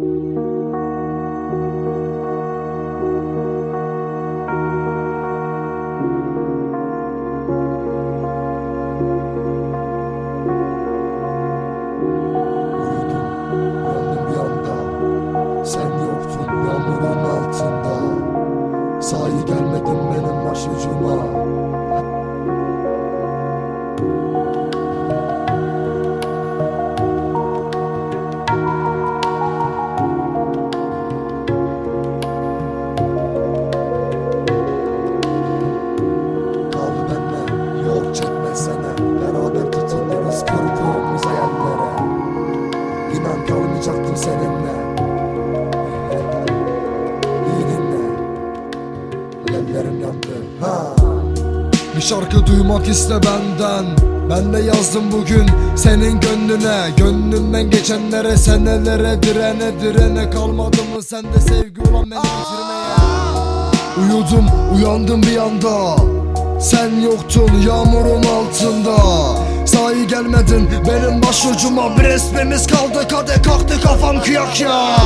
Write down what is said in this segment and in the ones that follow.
Uyudum, kurduğumuz hayallere. İnan kalmayacaktım seninle. İyi dinle Ellerim yandı. Ha. Bir şarkı duymak iste benden. Ben de yazdım bugün senin gönlüne. Gönlümden geçenlere senelere direne direne Kalmadı mı? Sende sevgi olan beni bitirmeye. Uyudum uyandım bir anda. Sen yoktun yağmurun altında Sahi gelmedin benim başucuma. Bir resmimiz kaldı kade kalktı kafam kıyak ya.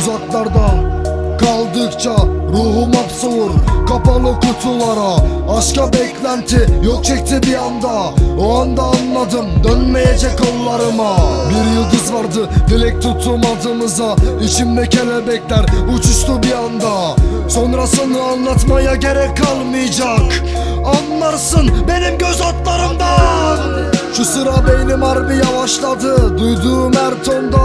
Uzaklarda kaldıkça ruhum hapsolur Kapalı kutulara aşka beklenti yok çekti bir anda. O anda anladım dönmeyecek kollarıma. Bir yıldız vardı dilek tuttum adımıza. İçimde kelebekler uçuştu bir anda. Sonrasını anlatmaya gerek kalmayacak. Anlarsın benim Şu sıra beynim harbi yavaşladı. Duyduğum her tonda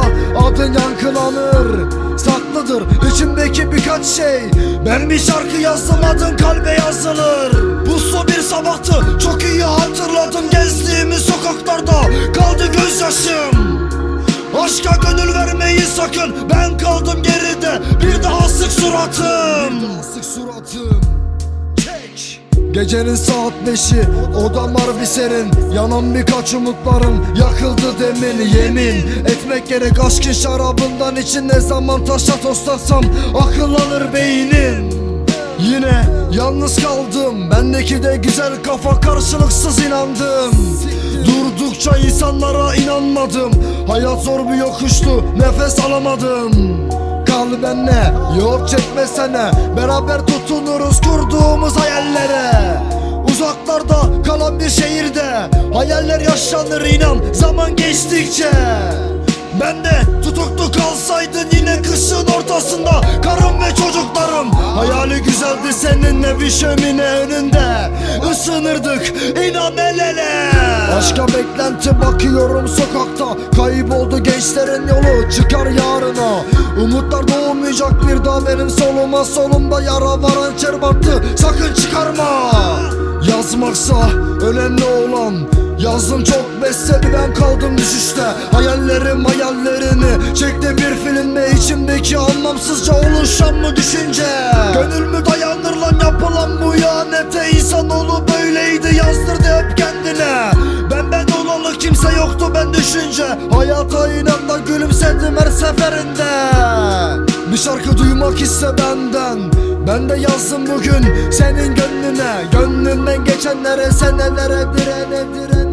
adın yankılanır. Saklıdır içimdeki birkaç şey. Ben bir şarkı yazdım adın kalbe yazılır. Puslu bir sabahtı çok iyi hatırladım Gezdiğimiz sokaklarda. Kaldı gözyaşım. Aşka gönül vermeyi sakın. Ben kaldım geride Bir daha sık suratım. Bir daha sık suratım Gecenin saat beşi Odam harbi serin. Yanan birkaç umutlarım Yakıldı demin. Yemin Etmek gerek aşkın şarabından için Ne zaman taşa toslatsam Akıllanır beynin Yine yalnız kaldım Bendeki de güzel kafa karşılıksız inandım. Durdukça insanlara inanmadım Hayat zor bir yokuştu Nefes alamadım. Kal benle yok çekmesene Beraber tutunuruz kurduğumuz hayallere Bir şehirde Hayaller yaşanır inan. Zaman geçtikçe ben de tutuklu kalsaydın yine kışın ortasında Karım ve çocuklarım. Hayali güzeldi seninle bir şömine önünde Isınırdık inan el ele. Aşka beklenti bakıyorum sokakta Kayboldu gençlerin yolu çıkar yarına Umutlar doğmayacak bir daha benim soluma Solumda yara var hançer battı sakın çıkarma. Yazmaksa önemli olan Yazdım çok besteli ben kaldım düşüşte Hayallerim hayallerini Çekti bir filmde içimdeki anlamsızca oluşan mı düşünce. Gönül mü dayanır lan yapılan bu ihanete İnsanoğlu böyleydi yazdırdı ben düşünce Hayata inanla gülümsedim her seferinde. Bir şarkı duymak iste benden. Ben de yazdım bugün senin gönlüne. Gönlümden geçenlere senelere direne direne